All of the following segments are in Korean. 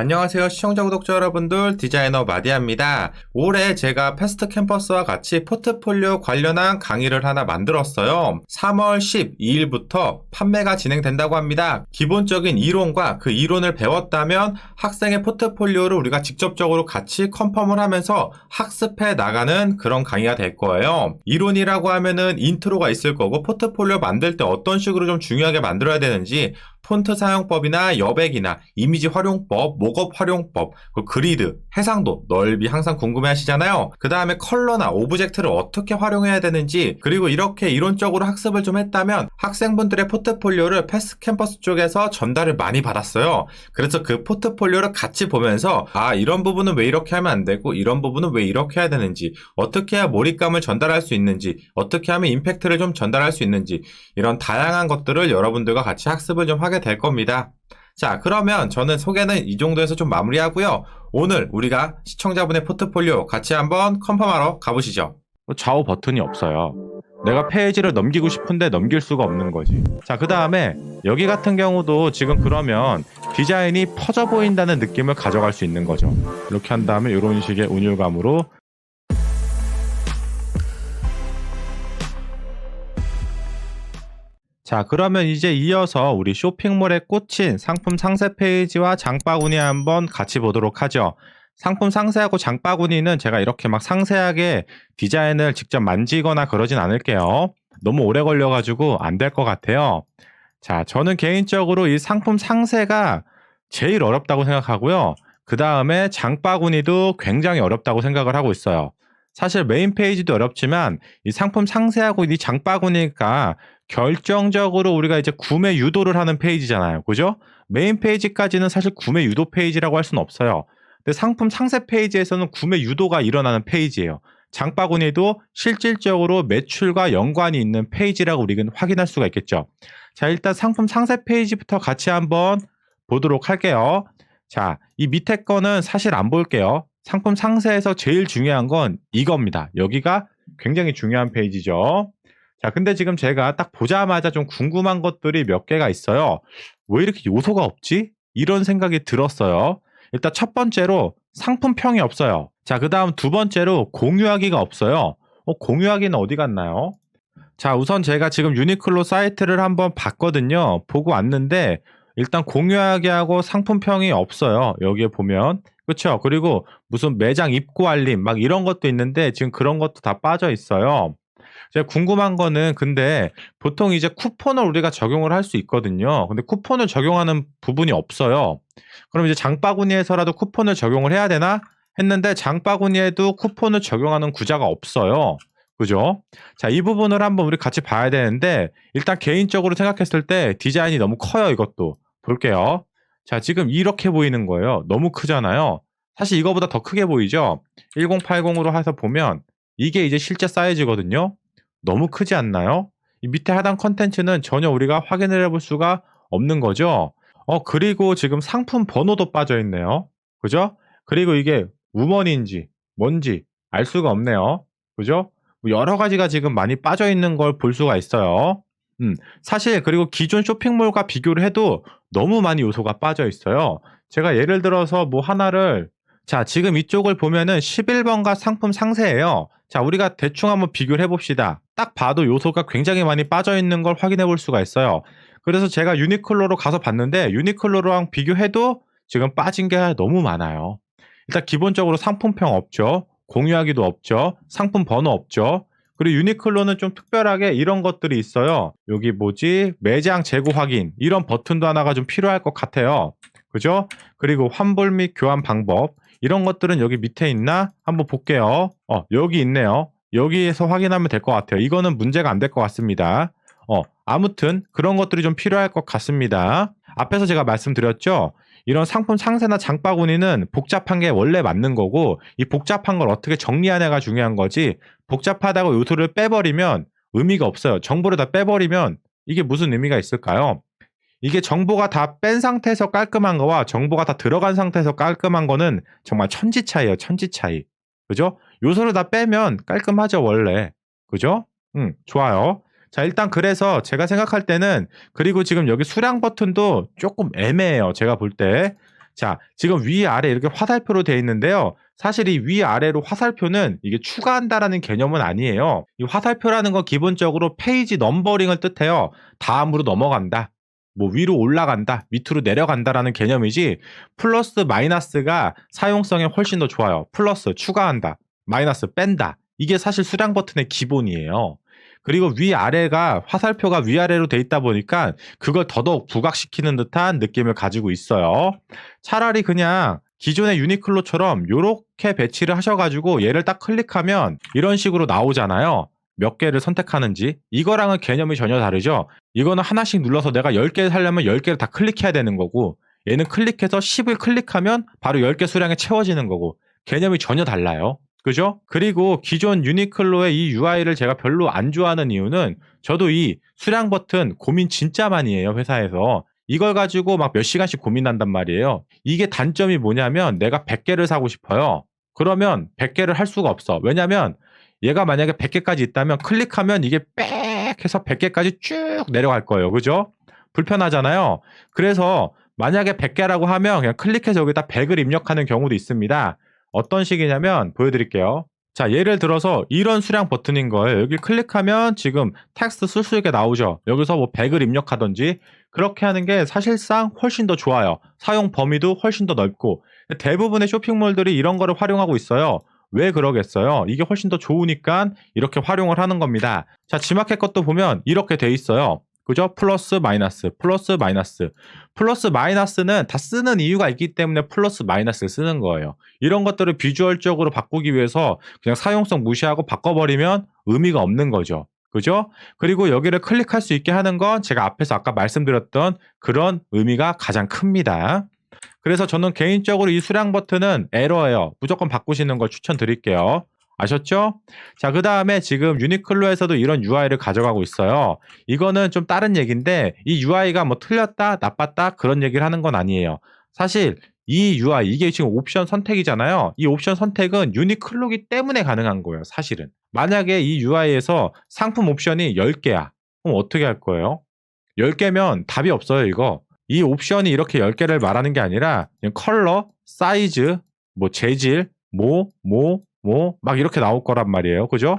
안녕하세요 시청자 구독자 여러분들 디자이너 마디아입니다. 올해 제가 패스트 캠퍼스와 같이 포트폴리오 관련한 강의를 하나 만들었어요. 3월 12일부터 판매가 진행된다고 합니다. 기본적인 이론과 그 이론을 배웠다면 학생의 포트폴리오를 우리가 직접적으로 같이 컨펌을 하면서 학습해 나가는 그런 강의가 될 거예요. 이론이라고 하면은 인트로가 있을 거고 포트폴리오 만들 때 어떤 식으로 좀 중요하게 만들어야 되는지 폰트 사용법이나 여백이나 이미지 활용법, 목업 활용법, 그 그리드, 해상도, 넓이 항상 궁금해 하시잖아요. 그 다음에 컬러나 오브젝트를 어떻게 활용해야 되는지, 그리고 이렇게 이론적으로 학습을 좀 했다면 학생분들의 포트폴리오를 패스 캠퍼스 쪽에서 전달을 많이 받았어요. 그래서 그 포트폴리오를 같이 보면서, 아, 이런 부분은 왜 이렇게 하면 안 되고, 이런 부분은 왜 이렇게 해야 되는지, 어떻게 해야 몰입감을 전달할 수 있는지, 어떻게 하면 임팩트를 좀 전달할 수 있는지, 이런 다양한 것들을 여러분들과 같이 학습을 좀 하게 될 겁니다. 자, 그러면 저는 소개는 이 정도에서 좀 마무리하고요. 오늘 우리가 시청자분의 포트폴리오 같이 한번 컨펌하러 가보시죠. 좌우 버튼이 없어요. 내가 페이지를 넘기고 싶은데 넘길 수가 없는 거지. 자, 그 다음에 여기 같은 경우도 지금 그러면 디자인이 퍼져 보인다는 느낌을 가져갈 수 있는 거죠. 이렇게 한 다음에 이런 식의 운율감으로 자, 그러면 이제 이어서 우리 쇼핑몰에 꽂힌 상품 상세 페이지와 장바구니 한번 같이 보도록 하죠. 상품 상세하고 장바구니는 제가 이렇게 막 상세하게 디자인을 직접 만지거나 그러진 않을게요. 너무 오래 걸려가지고 안 될 것 같아요. 자, 저는 개인적으로 이 상품 상세가 제일 어렵다고 생각하고요. 그 다음에 장바구니도 굉장히 어렵다고 생각을 하고 있어요. 사실 메인 페이지도 어렵지만 이 상품 상세하고 이 장바구니가 결정적으로 우리가 이제 구매 유도를 하는 페이지잖아요. 그죠? 메인 페이지까지는 사실 구매 유도 페이지라고 할 수는 없어요. 근데 상품 상세 페이지에서는 구매 유도가 일어나는 페이지예요. 장바구니도 실질적으로 매출과 연관이 있는 페이지라고 우리는 확인할 수가 있겠죠. 자, 일단 상품 상세 페이지부터 같이 한번 보도록 할게요. 자, 이 밑에 거는 사실 안 볼게요. 상품 상세에서 제일 중요한 건 이겁니다. 여기가 굉장히 중요한 페이지죠. 자, 근데 지금 제가 딱 보자마자 좀 궁금한 것들이 몇 개가 있어요. 왜 이렇게 요소가 없지? 이런 생각이 들었어요. 일단 첫 번째로 상품평이 없어요. 자, 그 다음 두 번째로 공유하기가 없어요. 어, 공유하기는 어디 갔나요? 자, 우선 제가 지금 유니클로 사이트를 한번 봤거든요. 보고 왔는데, 일단 공유하기하고 상품평이 없어요. 여기에 보면. 그쵸? 그리고 무슨 매장 입고 알림, 막 이런 것도 있는데, 지금 그런 것도 다 빠져 있어요. 제가 궁금한 거는 근데 보통 이제 쿠폰을 우리가 적용을 할 수 있거든요. 근데 쿠폰을 적용하는 부분이 없어요. 그럼 이제 장바구니에서라도 쿠폰을 적용을 해야 되나 했는데 장바구니에도 쿠폰을 적용하는 구자가 없어요. 그죠? 자, 이 부분을 한번 우리 같이 봐야 되는데 일단 개인적으로 생각했을 때 디자인이 너무 커요, 이것도. 볼게요. 자, 지금 이렇게 보이는 거예요. 너무 크잖아요. 사실 이거보다 더 크게 보이죠? 1080으로 해서 보면 이게 이제 실제 사이즈거든요. 너무 크지 않나요? 이 밑에 하단 컨텐츠는 전혀 우리가 확인을 해볼 수가 없는 거죠. 어, 그리고 지금 상품 번호도 빠져 있네요. 그죠? 그리고 이게 우먼인지 뭔지 알 수가 없네요. 그죠? 뭐 여러 가지가 지금 많이 빠져 있는 걸 볼 수가 있어요. 음, 사실 그리고 기존 쇼핑몰과 비교를 해도 너무 많이 요소가 빠져 있어요. 제가 예를 들어서 뭐 하나를 자, 지금 이쪽을 보면은 11번가 상품 상세예요. 자, 우리가 대충 한번 비교를 해봅시다. 딱 봐도 요소가 굉장히 많이 빠져 있는 걸 확인해 볼 수가 있어요. 그래서 제가 유니클로로 가서 봤는데 유니클로랑 비교해도 지금 빠진 게 너무 많아요. 일단 기본적으로 상품평 없죠. 공유하기도 없죠. 상품 번호 없죠. 그리고 유니클로는 좀 특별하게 이런 것들이 있어요. 여기 뭐지? 매장 재고 확인. 이런 버튼도 하나가 좀 필요할 것 같아요. 그죠? 그리고 환불 및 교환 방법. 이런 것들은 여기 밑에 있나? 한번 볼게요. 어, 여기 있네요. 여기에서 확인하면 될 것 같아요. 이거는 문제가 안 될 것 같습니다. 어, 아무튼 그런 것들이 좀 필요할 것 같습니다. 앞에서 제가 말씀드렸죠. 이런 상품 상세나 장바구니는 복잡한 게 원래 맞는 거고 이 복잡한 걸 어떻게 정리하냐가 중요한 거지 복잡하다고 요소를 빼버리면 의미가 없어요. 정보를 다 빼버리면 이게 무슨 의미가 있을까요? 이게 정보가 다 뺀 상태에서 깔끔한 거와 정보가 다 들어간 상태에서 깔끔한 거는 정말 천지 차이예요. 천지 차이. 그죠? 요소를 다 빼면 깔끔하죠, 원래. 그죠? 음, 좋아요. 자, 일단 그래서 제가 생각할 때는 그리고 지금 여기 수량 버튼도 조금 애매해요. 제가 볼 때. 자, 지금 위아래 이렇게 화살표로 되어 있는데요. 사실 이 위아래로 화살표는 이게 추가한다라는 개념은 아니에요. 이 화살표라는 건 기본적으로 페이지 넘버링을 뜻해요. 다음으로 넘어간다. 뭐 위로 올라간다, 밑으로 내려간다라는 개념이지 플러스 마이너스가 사용성에 훨씬 더 좋아요. 플러스 추가한다, 마이너스 뺀다. 이게 사실 수량 버튼의 기본이에요. 그리고 위아래가 화살표가 위아래로 돼 있다 보니까 그걸 더더욱 부각시키는 듯한 느낌을 가지고 있어요. 차라리 그냥 기존의 유니클로처럼 이렇게 배치를 하셔가지고 얘를 딱 클릭하면 이런 식으로 나오잖아요. 몇 개를 선택하는지. 이거랑은 개념이 전혀 다르죠. 이거는 하나씩 눌러서 내가 10개 살려면 10개를 다 클릭해야 되는 거고 얘는 클릭해서 10을 클릭하면 바로 10개 수량에 채워지는 거고 개념이 전혀 달라요. 그죠? 그리고 기존 유니클로의 이 UI를 제가 별로 안 좋아하는 이유는 저도 이 수량 버튼 고민 진짜 많이 해요, 회사에서. 이걸 가지고 막 몇 시간씩 고민한단 말이에요. 이게 단점이 뭐냐면 내가 100개를 사고 싶어요. 그러면 100개를 할 수가 없어. 왜냐면 얘가 만약에 100개까지 있다면 클릭하면 이게 빽 해서 100개까지 쭉 내려갈 거예요. 그죠? 불편하잖아요. 그래서 만약에 100개라고 하면 그냥 클릭해서 여기다 100을 입력하는 경우도 있습니다. 어떤 식이냐면 보여드릴게요. 자, 예를 들어서 이런 수량 버튼인 거예요. 여기 클릭하면 지금 텍스트 쓸수 있게 나오죠. 여기서 뭐 100을 입력하든지 그렇게 하는 게 사실상 훨씬 더 좋아요. 사용 범위도 훨씬 더 넓고 대부분의 쇼핑몰들이 이런 거를 활용하고 있어요. 왜 그러겠어요? 이게 훨씬 더 좋으니까 이렇게 활용을 하는 겁니다. 자, 지마켓 것도 보면 이렇게 돼 있어요. 그죠? 플러스 마이너스, 플러스 마이너스. 플러스 마이너스는 다 쓰는 이유가 있기 때문에 플러스 마이너스를 쓰는 거예요. 이런 것들을 비주얼적으로 바꾸기 위해서 그냥 사용성 무시하고 바꿔버리면 의미가 없는 거죠. 그죠? 그리고 여기를 클릭할 수 있게 하는 건 제가 앞에서 아까 말씀드렸던 그런 의미가 가장 큽니다. 그래서 저는 개인적으로 이 수량 버튼은 에러예요. 무조건 바꾸시는 걸 추천드릴게요. 아셨죠? 자, 그 다음에 지금 유니클로에서도 이런 UI를 가져가고 있어요. 이거는 좀 다른 얘기인데, 이 UI가 뭐 틀렸다, 나빴다, 그런 얘기를 하는 건 아니에요. 사실, 이 UI, 이게 지금 옵션 선택이잖아요. 이 옵션 선택은 유니클로기 때문에 가능한 거예요, 사실은. 만약에 이 UI에서 상품 옵션이 10개야. 그럼 어떻게 할 거예요? 10개면 답이 없어요, 이거. 이 옵션이 이렇게 10개를 말하는 게 아니라, 컬러, 사이즈, 뭐 재질, 뭐, 뭐, 뭐, 막 이렇게 나올 거란 말이에요. 그죠?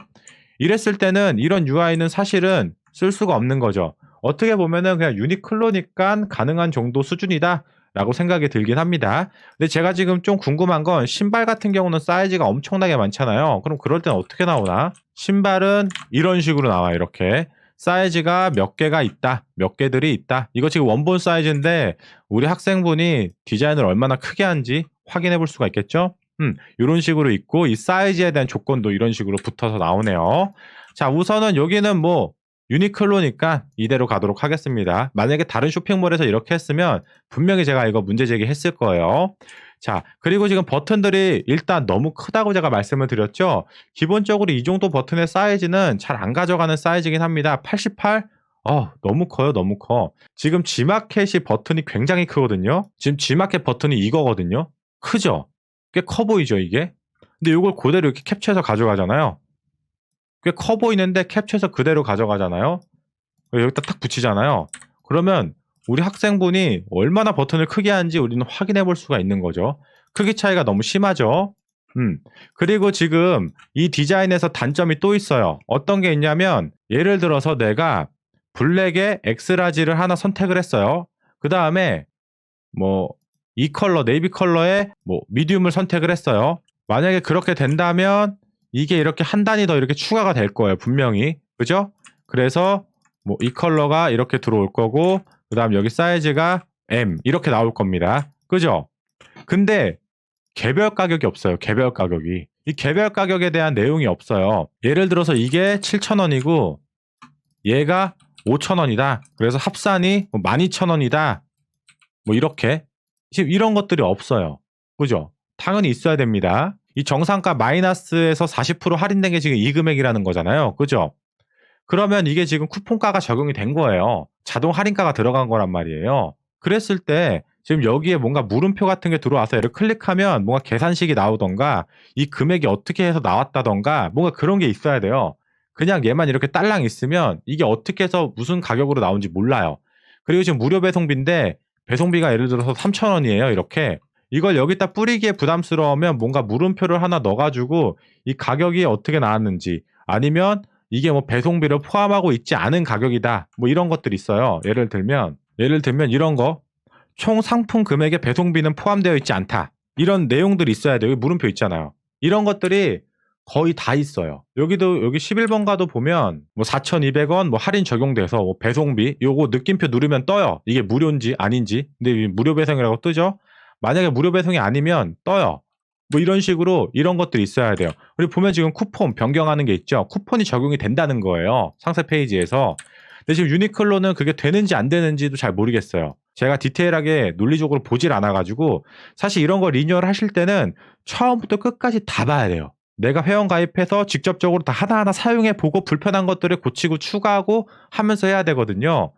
이랬을 때는 이런 UI는 사실은 쓸 수가 없는 거죠. 어떻게 보면은 그냥 유니클로니까 가능한 정도 수준이다. 라고 생각이 들긴 합니다. 근데 제가 지금 좀 궁금한 건 신발 같은 경우는 사이즈가 엄청나게 많잖아요. 그럼 그럴 때는 어떻게 나오나? 신발은 이런 식으로 나와, 이렇게. 사이즈가 몇 개가 있다, 몇 개들이 있다. 이거 지금 원본 사이즈인데 우리 학생분이 디자인을 얼마나 크게 한지 확인해 볼 수가 있겠죠? 음, 이런 식으로 있고 이 사이즈에 대한 조건도 이런 식으로 붙어서 나오네요. 자, 우선은 여기는 뭐 유니클로니까 이대로 가도록 하겠습니다. 만약에 다른 쇼핑몰에서 이렇게 했으면 분명히 제가 이거 문제 제기했을 거예요. 자, 그리고 지금 버튼들이 일단 너무 크다고 제가 말씀을 드렸죠. 기본적으로 이 정도 버튼의 사이즈는 잘 안 가져가는 사이즈긴 합니다. 88? 어, 너무 커요, 너무 커. 지금 G마켓이 버튼이 굉장히 크거든요. 지금 G마켓 버튼이 이거거든요. 크죠? 꽤 커 보이죠, 이게? 근데 이걸 그대로 이렇게 캡처해서 가져가잖아요. 꽤 커 보이는데 캡처해서 그대로 가져가잖아요. 여기다 딱 붙이잖아요. 그러면 우리 학생분이 얼마나 버튼을 크게 하는지 우리는 확인해 볼 수가 있는 거죠. 크기 차이가 너무 심하죠. 음. 그리고 지금 이 디자인에서 단점이 또 있어요. 어떤 게 있냐면 예를 들어서 내가 블랙에 엑스라지를 하나 선택을 했어요. 그 다음에 뭐 이 컬러, 네이비 컬러에 뭐 미디움을 선택을 했어요. 만약에 그렇게 된다면 이게 이렇게 한 단위 더 이렇게 추가가 될 거예요. 분명히. 그죠? 그래서 뭐 이 컬러가 이렇게 들어올 거고 그 다음 여기 사이즈가 M 이렇게 나올 겁니다. 그죠? 근데 개별 가격이 없어요. 개별 가격이. 이 개별 가격에 대한 내용이 없어요. 예를 들어서 이게 7,000원이고 얘가 5,000원이다. 그래서 합산이 12,000원이다. 뭐 이렇게 지금 이런 것들이 없어요. 그죠? 당연히 있어야 됩니다. 이 정상가 마이너스에서 40% 할인된 게 지금 이 금액이라는 거잖아요. 그죠? 그러면 이게 지금 쿠폰가가 적용이 된 거예요. 자동 할인가가 들어간 거란 말이에요. 그랬을 때 지금 여기에 뭔가 물음표 같은 게 들어와서 얘를 클릭하면 뭔가 계산식이 나오던가 이 금액이 어떻게 해서 나왔다던가 뭔가 그런 게 있어야 돼요. 그냥 얘만 이렇게 딸랑 있으면 이게 어떻게 해서 무슨 가격으로 나온지 몰라요. 그리고 지금 무료 배송비인데 배송비가 예를 들어서 3,000원이에요. 이렇게. 이걸 여기다 뿌리기에 부담스러우면 뭔가 물음표를 하나 넣어가지고 이 가격이 어떻게 나왔는지 아니면 이게 뭐 배송비를 포함하고 있지 않은 가격이다. 뭐 이런 것들이 있어요. 예를 들면 예를 들면 이런 거 총 상품 금액에 배송비는 포함되어 있지 않다. 이런 내용들이 있어야 돼요. 물음표 있잖아요. 이런 것들이 거의 다 있어요. 여기도 여기 11번 가도 보면 뭐 4,200원 뭐 할인 적용돼서 뭐 배송비 요거 느낌표 누르면 떠요. 이게 무료인지 아닌지. 근데 이 무료 배송이라고 뜨죠. 만약에 무료 배송이 아니면 떠요. 뭐 이런 식으로 이런 것들이 있어야 돼요. 그리고 보면 지금 쿠폰 변경하는 게 있죠. 쿠폰이 적용이 된다는 거예요. 상세 페이지에서. 근데 지금 유니클로는 그게 되는지 안 되는지도 잘 모르겠어요. 제가 디테일하게 논리적으로 보질 않아가지고 사실 이런 거 리뉴얼 하실 때는 처음부터 끝까지 다 봐야 돼요. 내가 회원 가입해서 직접적으로 다 하나하나 사용해 보고 불편한 것들을 고치고 추가하고 하면서 해야 되거든요.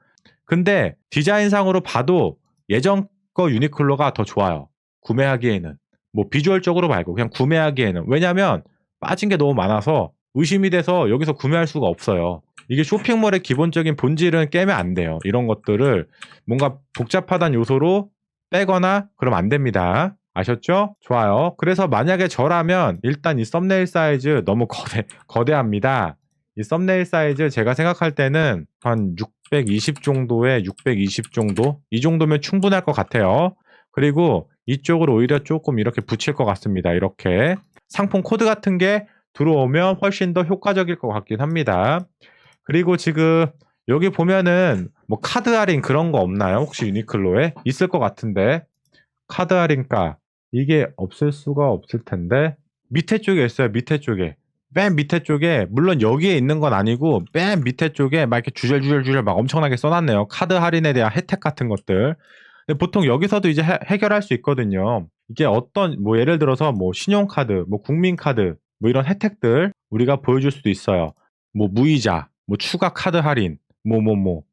근데 디자인상으로 봐도 예전 거 유니클로가 더 좋아요. 구매하기에는. 뭐 비주얼적으로 말고 그냥 구매하기에는. 왜냐면 빠진 게 너무 많아서 의심이 돼서 여기서 구매할 수가 없어요. 이게 쇼핑몰의 기본적인 본질은 깨면 안 돼요. 이런 것들을 뭔가 복잡하다는 요소로 빼거나 그러면 안 됩니다. 아셨죠? 좋아요. 그래서 만약에 저라면 일단 이 썸네일 사이즈 너무 거대, 거대합니다. 이 썸네일 사이즈 제가 생각할 때는 한 620 정도에 620 정도? 이 정도면 충분할 것 같아요. 그리고 이쪽으로 오히려 조금 이렇게 붙일 것 같습니다. 이렇게. 상품 코드 같은 게 들어오면 훨씬 더 효과적일 것 같긴 합니다. 그리고 지금 여기 보면은 뭐 카드 할인 그런 거 없나요? 혹시 유니클로에? 있을 것 같은데. 카드 할인가. 이게 없을 수가 없을 텐데. 밑에 쪽에 있어요. 밑에 쪽에. 맨 밑에 쪽에 물론 여기에 있는 건 아니고 맨 밑에 쪽에 막 이렇게 주절주절주절 막 엄청나게 써놨네요. 카드 할인에 대한 혜택 같은 것들. 보통 여기서도 이제 해, 해결할 수 있거든요. 이게 어떤 뭐 예를 들어서 뭐 신용카드, 뭐 국민카드 뭐 이런 혜택들 우리가 보여줄 수도 있어요. 뭐 무이자, 뭐 추가 카드 할인, 뭐 뭐 뭐.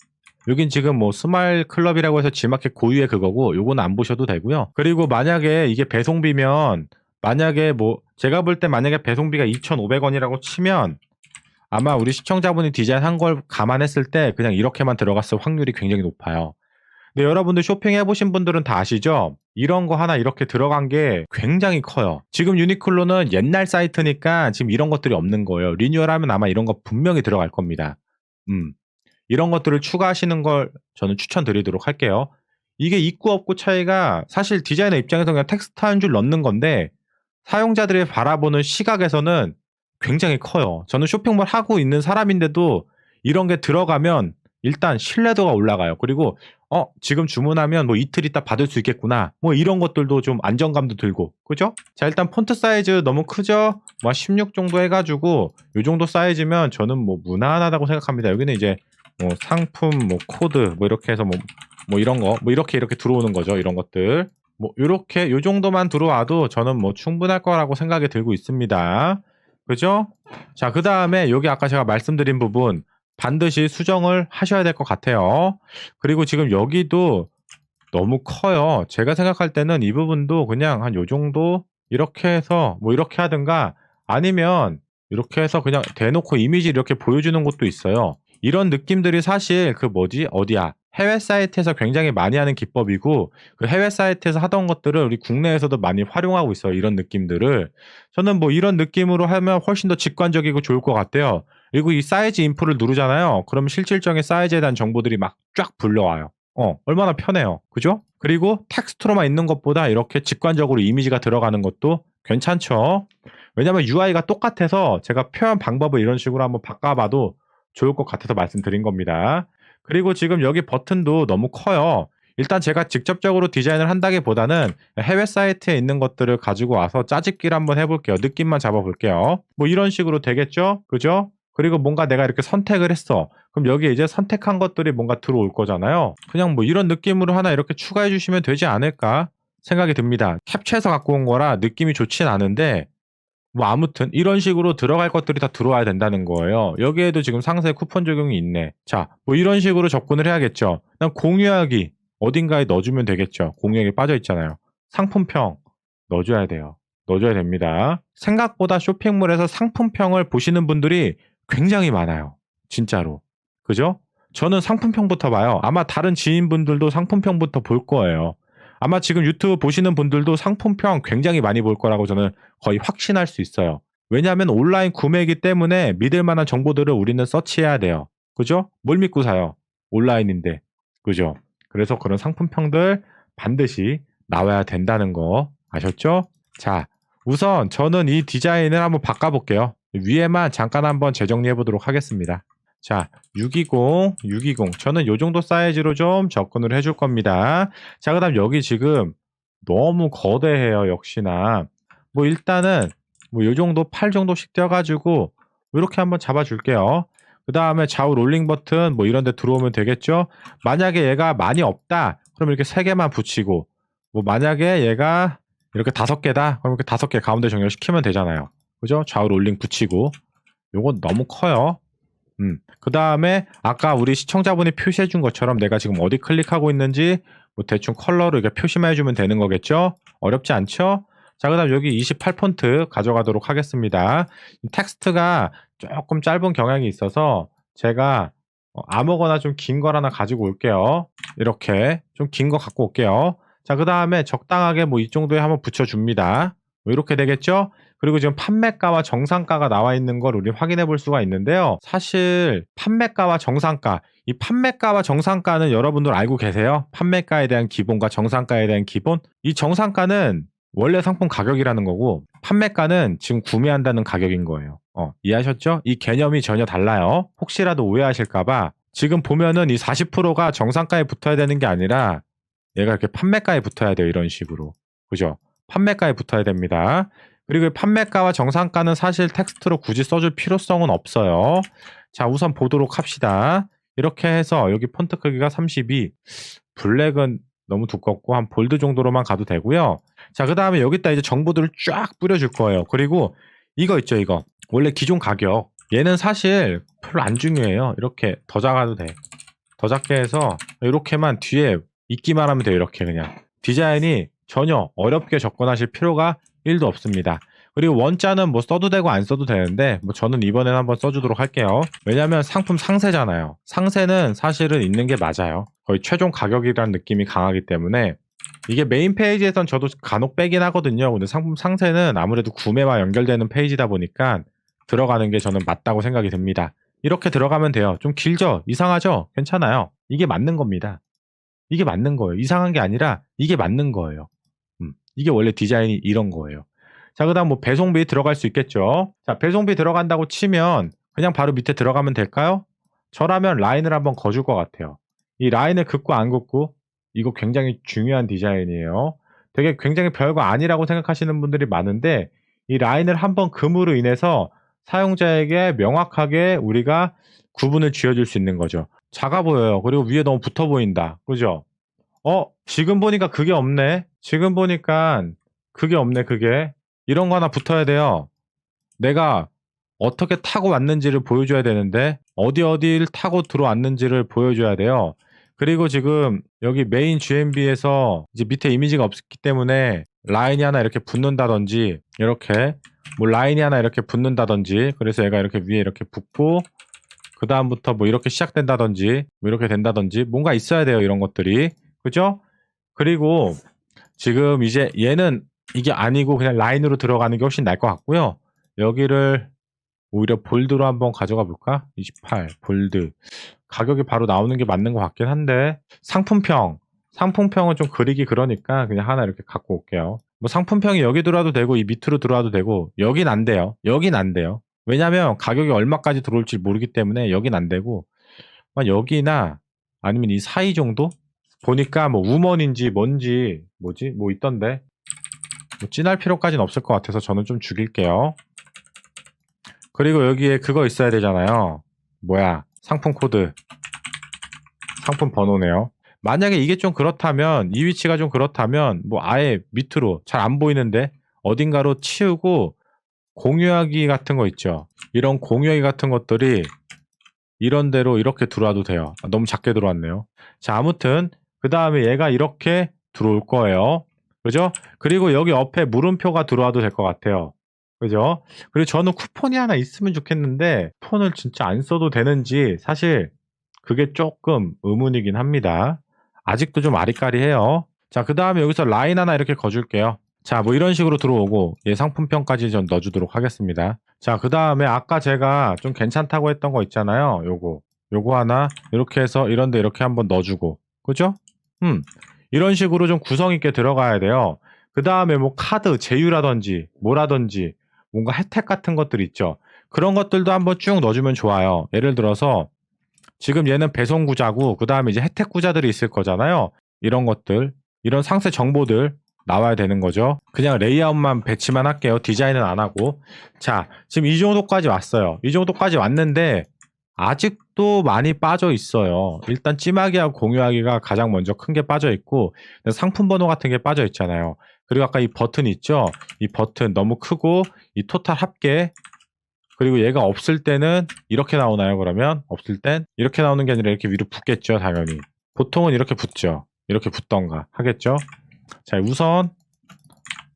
여긴 지금 뭐 스마일 클럽이라고 해서 지마켓 고유의 그거고 요거는 안 보셔도 되고요. 그리고 만약에 이게 배송비면 만약에 뭐 제가 볼 때 만약에 배송비가 2,500원이라고 치면 아마 우리 시청자분이 디자인한 걸 감안했을 때 그냥 이렇게만 들어갔을 확률이 굉장히 높아요. 근데 여러분들 쇼핑해 보신 분들은 다 아시죠? 이런 거 하나 이렇게 들어간 게 굉장히 커요. 지금 유니클로는 옛날 사이트니까 지금 이런 것들이 없는 거예요. 리뉴얼하면 아마 이런 거 분명히 들어갈 겁니다. 음. 이런 것들을 추가하시는 걸 저는 추천드리도록 할게요. 이게 있고 없고 차이가 사실 디자이너 입장에서 그냥 텍스트 한 줄 넣는 건데 사용자들이 바라보는 시각에서는 굉장히 커요. 저는 쇼핑몰 하고 있는 사람인데도 이런 게 들어가면 일단 신뢰도가 올라가요. 그리고 어 지금 주문하면 뭐 이틀 있다 받을 수 있겠구나. 뭐 이런 것들도 좀 안정감도 들고 그죠? 자 일단 폰트 사이즈 너무 크죠? 뭐 16 정도 해가지고 이 정도 사이즈면 저는 뭐 무난하다고 생각합니다. 여기는 이제 뭐 상품 뭐 코드 뭐 이렇게 해서 뭐, 뭐 이런 거 뭐 이렇게 이렇게 들어오는 거죠. 이런 것들 뭐 이렇게 요 정도만 들어와도 저는 뭐 충분할 거라고 생각이 들고 있습니다. 그죠? 자, 그 다음에 여기 아까 제가 말씀드린 부분 반드시 수정을 하셔야 될 것 같아요. 그리고 지금 여기도 너무 커요. 제가 생각할 때는 이 부분도 그냥 한 요 정도 이렇게 해서 뭐 이렇게 하든가 아니면 이렇게 해서 그냥 대놓고 이미지 이렇게 보여주는 것도 있어요. 이런 느낌들이 사실 그 뭐지 어디야 해외 사이트에서 굉장히 많이 하는 기법이고 그 해외 사이트에서 하던 것들을 우리 국내에서도 많이 활용하고 있어요. 이런 느낌들을 저는 뭐 이런 느낌으로 하면 훨씬 더 직관적이고 좋을 것 같아요. 그리고 이 사이즈 인풋을 누르잖아요. 그러면 실질적인 사이즈에 대한 정보들이 막 쫙 불려와요. 어, 얼마나 편해요. 그죠? 그리고 텍스트로만 있는 것보다 이렇게 직관적으로 이미지가 들어가는 것도 괜찮죠. 왜냐면 UI가 똑같아서 제가 표현 방법을 이런 식으로 한번 바꿔봐도 좋을 것 같아서 말씀드린 겁니다. 그리고 지금 여기 버튼도 너무 커요. 일단 제가 직접적으로 디자인을 한다기보다는 해외 사이트에 있는 것들을 가지고 와서 짜집기를 한번 해볼게요. 느낌만 잡아볼게요. 뭐 이런 식으로 되겠죠? 그죠? 그리고 뭔가 내가 이렇게 선택을 했어. 그럼 여기에 이제 선택한 것들이 뭔가 들어올 거잖아요. 그냥 뭐 이런 느낌으로 하나 이렇게 추가해 주시면 되지 않을까 생각이 듭니다. 캡처해서 갖고 온 거라 느낌이 좋진 않은데 뭐 아무튼 이런 식으로 들어갈 것들이 다 들어와야 된다는 거예요. 여기에도 지금 상세 쿠폰 적용이 있네. 자, 뭐 이런 식으로 접근을 해야겠죠. 난 공유하기 어딘가에 넣어주면 되겠죠. 공유하기 빠져 있잖아요. 상품평 넣어줘야 돼요. 넣어줘야 됩니다. 생각보다 쇼핑몰에서 상품평을 보시는 분들이 굉장히 많아요. 진짜로. 그죠? 저는 상품평부터 봐요. 아마 다른 지인분들도 상품평부터 볼 거예요. 아마 지금 유튜브 보시는 분들도 상품평 굉장히 많이 볼 거라고 저는 거의 확신할 수 있어요. 왜냐하면 온라인 구매이기 때문에 믿을 만한 정보들을 우리는 서치해야 돼요. 그죠? 뭘 믿고 사요? 온라인인데. 그죠? 그래서 그런 상품평들 반드시 나와야 된다는 거 아셨죠? 자, 우선 저는 이 디자인을 한번 바꿔볼게요. 위에만 잠깐 한번 재정리해 보도록 하겠습니다. 자, 620, 620. 저는 요 정도 사이즈로 좀 접근을 해줄 겁니다. 자, 그 다음 여기 지금 너무 거대해요, 역시나. 뭐 일단은 뭐 요 정도 팔 정도씩 떼어가지고 이렇게 한번 잡아줄게요. 그 다음에 좌우 롤링 버튼 뭐 이런 데 들어오면 되겠죠? 만약에 얘가 많이 없다, 그럼 이렇게 세 개만 붙이고, 뭐 만약에 얘가 이렇게 다섯 개다, 그럼 이렇게 다섯 개 가운데 정렬시키면 되잖아요. 그죠? 좌우 롤링 붙이고. 요건 너무 커요. 음. 그 다음에 아까 우리 시청자분이 표시해 준 것처럼 내가 지금 어디 클릭하고 있는지 뭐 대충 컬러로 이렇게 표시만 해주면 되는 거겠죠? 어렵지 않죠? 자, 그 다음 여기 28 폰트 가져가도록 하겠습니다. 텍스트가 조금 짧은 경향이 있어서 제가 어, 아무거나 좀 긴 걸 하나 가지고 올게요. 이렇게 좀 긴 거 갖고 올게요. 자, 그 다음에 적당하게 뭐 이 정도에 한번 붙여줍니다. 뭐 이렇게 되겠죠? 그리고 지금 판매가와 정상가가 나와 있는 걸 우리 확인해 볼 수가 있는데요. 사실 판매가와 정상가, 이 판매가와 정상가는 여러분들 알고 계세요? 판매가에 대한 기본과 정상가에 대한 기본? 이 정상가는 원래 상품 가격이라는 거고 판매가는 지금 구매한다는 가격인 거예요. 어, 이해하셨죠? 이 개념이 전혀 달라요. 혹시라도 오해하실까봐 지금 보면은 이 40%가 정상가에 붙어야 되는 게 아니라 얘가 이렇게 판매가에 붙어야 돼요. 이런 식으로. 그죠? 판매가에 붙어야 됩니다. 그리고 이 판매가와 정상가는 사실 텍스트로 굳이 써줄 필요성은 없어요. 자, 우선 보도록 합시다. 이렇게 해서 여기 폰트 크기가 32. 블랙은 너무 두껍고 한 볼드 정도로만 가도 되고요. 자, 그 다음에 여기다 이제 정보들을 쫙 뿌려줄 거예요. 그리고 이거 있죠, 이거. 원래 기존 가격. 얘는 사실 별로 안 중요해요. 이렇게 더 작아도 돼. 더 작게 해서 이렇게만 뒤에 있기만 하면 돼요. 이렇게 그냥. 디자인이 전혀 어렵게 접근하실 필요가 1도 없습니다. 그리고 원자는 뭐 써도 되고 안 써도 되는데 뭐 저는 이번엔 한번 써주도록 할게요. 왜냐면 상품 상세잖아요. 상세는 사실은 있는 게 맞아요. 거의 최종 가격이라는 느낌이 강하기 때문에 이게 메인 페이지에선 저도 간혹 빼긴 하거든요. 근데 상품 상세는 아무래도 구매와 연결되는 페이지다 보니까 들어가는 게 저는 맞다고 생각이 듭니다. 이렇게 들어가면 돼요. 좀 길죠? 이상하죠? 괜찮아요. 이게 맞는 겁니다. 이게 맞는 거예요. 이상한 게 아니라 이게 맞는 거예요. 음, 이게 원래 디자인이 이런 거예요. 자, 그 다음 뭐 배송비 들어갈 수 있겠죠. 자, 배송비 들어간다고 치면 그냥 바로 밑에 들어가면 될까요? 저라면 라인을 한번 거줄 것 같아요. 이 라인을 긋고 안 긋고 이거 굉장히 중요한 디자인이에요. 되게 굉장히 별거 아니라고 생각하시는 분들이 많은데 이 라인을 한번 금으로 인해서 사용자에게 명확하게 우리가 구분을 지어줄 수 있는 거죠. 작아 보여요. 그리고 위에 너무 붙어 보인다. 그죠? 어, 지금 보니까 그게 없네. 지금 보니까 그게 없네, 그게. 이런 거 하나 붙어야 돼요. 내가 어떻게 타고 왔는지를 보여줘야 되는데, 어디 어디를 타고 들어왔는지를 보여줘야 돼요. 그리고 지금 여기 메인 GMB에서 이제 밑에 이미지가 없기 때문에 라인이 하나 이렇게 붙는다든지, 이렇게, 뭐 라인이 하나 이렇게 붙는다든지, 그래서 얘가 이렇게 위에 이렇게 붙고, 그 다음부터 뭐 이렇게 시작된다든지, 뭐 이렇게 된다든지, 뭔가 있어야 돼요, 이런 것들이. 그죠? 그리고 지금 이제 얘는 이게 아니고 그냥 라인으로 들어가는 게 훨씬 나을 것 같고요. 여기를 오히려 볼드로 한번 가져가 볼까? 28 볼드 가격이 바로 나오는 게 맞는 것 같긴 한데 상품평 상품평은 좀 그리기 그러니까 그냥 하나 이렇게 갖고 올게요. 뭐 상품평이 여기 들어와도 되고 이 밑으로 들어와도 되고 여긴 안 돼요. 여긴 안 돼요. 왜냐면 가격이 얼마까지 들어올지 모르기 때문에 여긴 안 되고 막 여기나 아니면 이 사이 정도 보니까 뭐 우먼인지 뭔지 뭐지 뭐 있던데 뭐 진할 필요까지는 없을 것 같아서 저는 좀 죽일게요. 그리고 여기에 그거 있어야 되잖아요. 뭐야 상품 코드 상품 번호네요. 만약에 이게 좀 그렇다면 이 위치가 좀 그렇다면 뭐 아예 밑으로 잘 안 보이는데 어딘가로 치우고 공유하기 같은 거 있죠. 이런 공유하기 같은 것들이 이런 데로 이렇게 들어와도 돼요. 아, 너무 작게 들어왔네요. 자 아무튼 그 다음에 얘가 이렇게 들어올 거예요. 그죠? 그리고 여기 옆에 물음표가 들어와도 될 것 같아요. 그죠? 그리고 저는 쿠폰이 하나 있으면 좋겠는데 폰을 진짜 안 써도 되는지 사실 그게 조금 의문이긴 합니다. 아직도 좀 아리까리해요. 자, 그 다음에 여기서 라인 하나 이렇게 거줄게요. 자, 뭐 이런 식으로 들어오고, 예, 상품평까지 좀 넣어주도록 하겠습니다. 자, 그 다음에 아까 제가 좀 괜찮다고 했던 거 있잖아요. 요거. 요거 하나, 이렇게 해서 이런데 이렇게 한번 넣어주고. 그죠? 음. 이런 식으로 좀 구성 있게 들어가야 돼요. 그 다음에 뭐 카드, 제휴라든지, 뭐라든지, 뭔가 혜택 같은 것들 있죠. 그런 것들도 한번 쭉 넣어주면 좋아요. 예를 들어서, 지금 얘는 배송구자고, 그 다음에 이제 혜택구자들이 있을 거잖아요. 이런 것들, 이런 상세 정보들 나와야 되는 거죠. 그냥 레이아웃만 배치만 할게요. 디자인은 안 하고. 자, 지금 이 정도까지 왔어요. 이 정도까지 왔는데, 아직도 많이 빠져 있어요. 일단 찜하기하고 공유하기가 가장 먼저 큰 게 빠져 있고, 상품 번호 같은 게 빠져 있잖아요. 그리고 아까 이 버튼 있죠? 이 버튼 너무 크고, 이 토탈 합계, 그리고 얘가 없을 때는 이렇게 나오나요, 그러면? 없을 땐? 이렇게 나오는 게 아니라 이렇게 위로 붙겠죠, 당연히. 보통은 이렇게 붙죠. 이렇게 붙던가 하겠죠? 자, 우선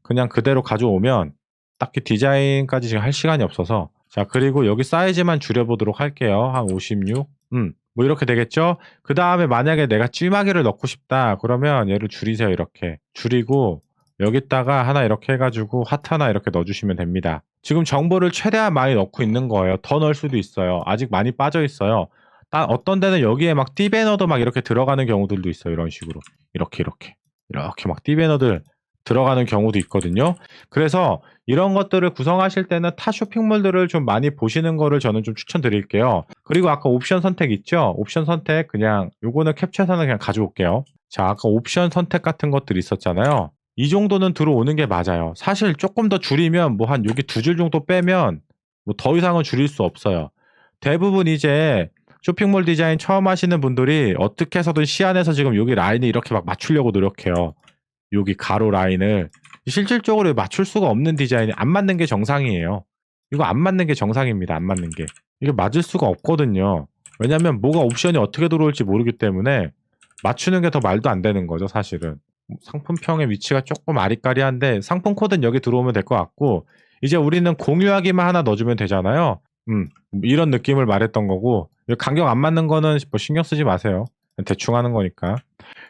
그냥 그대로 가져오면 딱히 디자인까지 지금 할 시간이 없어서 자, 그리고 여기 사이즈만 줄여보도록 할게요. 한 56. 음, 뭐 이렇게 되겠죠? 그 다음에 만약에 내가 찜하기를 넣고 싶다. 그러면 얘를 줄이세요, 이렇게. 줄이고 여기다가 하나 이렇게 해가지고 하트 하나 이렇게 넣어주시면 됩니다. 지금 정보를 최대한 많이 넣고 있는 거예요. 더 넣을 수도 있어요. 아직 많이 빠져 있어요. 딱 어떤 데는 여기에 막 띠 배너도 막 이렇게 들어가는 경우들도 있어요. 이런 식으로. 이렇게 이렇게. 이렇게 막 띠 배너들 들어가는 경우도 있거든요. 그래서 이런 것들을 구성하실 때는 타 쇼핑몰들을 좀 많이 보시는 거를 저는 좀 추천드릴게요. 그리고 아까 옵션 선택 있죠? 옵션 선택 그냥 요거는 캡처해서는 그냥 가져올게요. 자, 아까 옵션 선택 같은 것들이 있었잖아요. 이 정도는 들어오는 게 맞아요. 사실 조금 더 줄이면 뭐 한 여기 두 줄 정도 빼면 뭐 더 이상은 줄일 수 없어요. 대부분 이제 쇼핑몰 디자인 처음 하시는 분들이 어떻게 해서든 시안에서 지금 여기 라인을 이렇게 막 맞추려고 노력해요. 여기 가로 라인을 실질적으로 맞출 수가 없는 디자인이 안 맞는 게 정상이에요. 이거 안 맞는 게 정상입니다. 안 맞는 게. 이게 맞을 수가 없거든요. 왜냐면 뭐가 옵션이 어떻게 들어올지 모르기 때문에 맞추는 게 더 말도 안 되는 거죠, 사실은. 상품평의 위치가 조금 아리까리한데 상품 코드는 여기 들어오면 될 것 같고 이제 우리는 공유하기만 하나 넣어주면 되잖아요. 음, 이런 느낌을 말했던 거고 간격 안 맞는 거는 뭐 신경 쓰지 마세요. 대충 하는 거니까.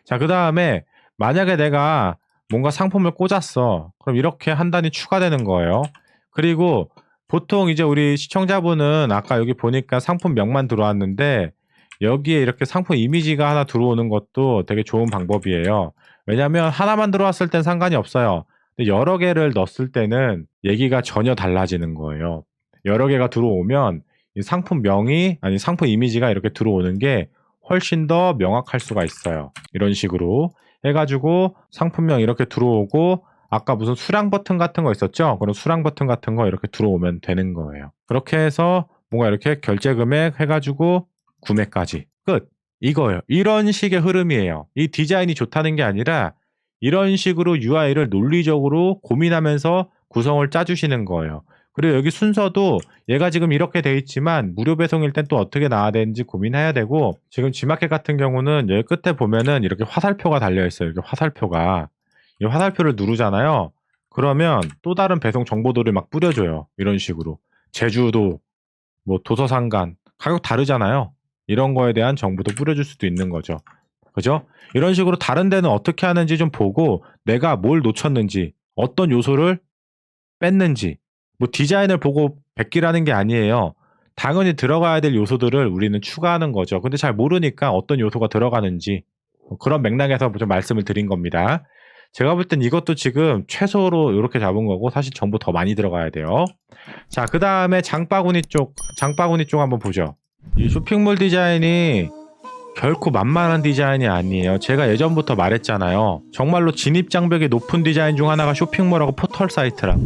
자, 그 다음에 만약에 내가 뭔가 상품을 꽂았어. 그럼 이렇게 한 단이 추가되는 거예요. 그리고 보통 이제 우리 시청자분은 아까 여기 보니까 상품명만 들어왔는데 여기에 이렇게 상품 이미지가 하나 들어오는 것도 되게 좋은 방법이에요. 왜냐면 하나만 들어왔을 땐 상관이 없어요. 근데 여러 개를 넣었을 때는 얘기가 전혀 달라지는 거예요. 여러 개가 들어오면 이 상품명이 아니 상품 이미지가 이렇게 들어오는 게 훨씬 더 명확할 수가 있어요. 이런 식으로 해가지고 상품명 이렇게 들어오고 아까 무슨 수량 버튼 같은 거 있었죠? 그런 수량 버튼 같은 거 이렇게 들어오면 되는 거예요. 그렇게 해서 뭔가 이렇게 결제 금액 해가지고 구매까지 끝. 이거예요. 이런 식의 흐름이에요. 이 디자인이 좋다는 게 아니라 이런 식으로 UI를 논리적으로 고민하면서 구성을 짜주시는 거예요. 그리고 여기 순서도 얘가 지금 이렇게 돼 있지만 무료 배송일 땐 또 어떻게 나와야 되는지 고민해야 되고 지금 G마켓 같은 경우는 여기 끝에 보면은 이렇게 화살표가 달려 있어요. 이렇게 화살표가 이 화살표를 누르잖아요. 그러면 또 다른 배송 정보들을 막 뿌려줘요. 이런 식으로 제주도 뭐 도서상간 가격 다르잖아요. 이런 거에 대한 정보도 뿌려줄 수도 있는 거죠. 그죠? 이런 식으로 다른 데는 어떻게 하는지 좀 보고 내가 뭘 놓쳤는지 어떤 요소를 뺐는지 뭐 디자인을 보고 베끼라는 게 아니에요. 당연히 들어가야 될 요소들을 우리는 추가하는 거죠. 근데 잘 모르니까 어떤 요소가 들어가는지 뭐 그런 맥락에서 좀 말씀을 드린 겁니다. 제가 볼 땐 이것도 지금 최소로 이렇게 잡은 거고 사실 정보 더 많이 들어가야 돼요. 자, 그 다음에 장바구니 쪽, 장바구니 쪽 한번 보죠. 이 쇼핑몰 디자인이 결코 만만한 디자인이 아니에요. 제가 예전부터 말했잖아요. 정말로 진입 장벽이 높은 디자인 중 하나가 쇼핑몰하고 포털 사이트라고.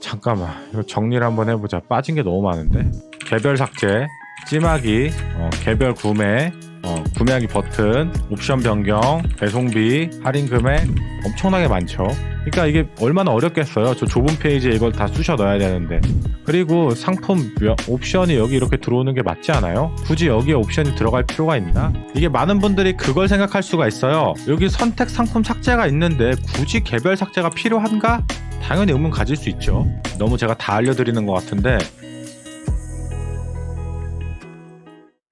잠깐만, 이거 정리를 한번 해보자. 빠진 게 너무 많은데. 개별 삭제, 찜하기, 어, 개별 구매, 어, 구매하기 버튼, 옵션 변경, 배송비, 할인 금액 엄청나게 많죠. 그러니까 이게 얼마나 어렵겠어요. 저 좁은 페이지에 이걸 다 쑤셔 넣어야 되는데. 그리고 상품 몇- 옵션이 여기 이렇게 들어오는 게 맞지 않아요? 굳이 여기에 옵션이 들어갈 필요가 있나? 이게 많은 분들이 그걸 생각할 수가 있어요. 여기 선택 상품 삭제가 있는데 굳이 개별 삭제가 필요한가? 당연히 의문 가질 수 있죠. 너무 제가 다 알려드리는 것 같은데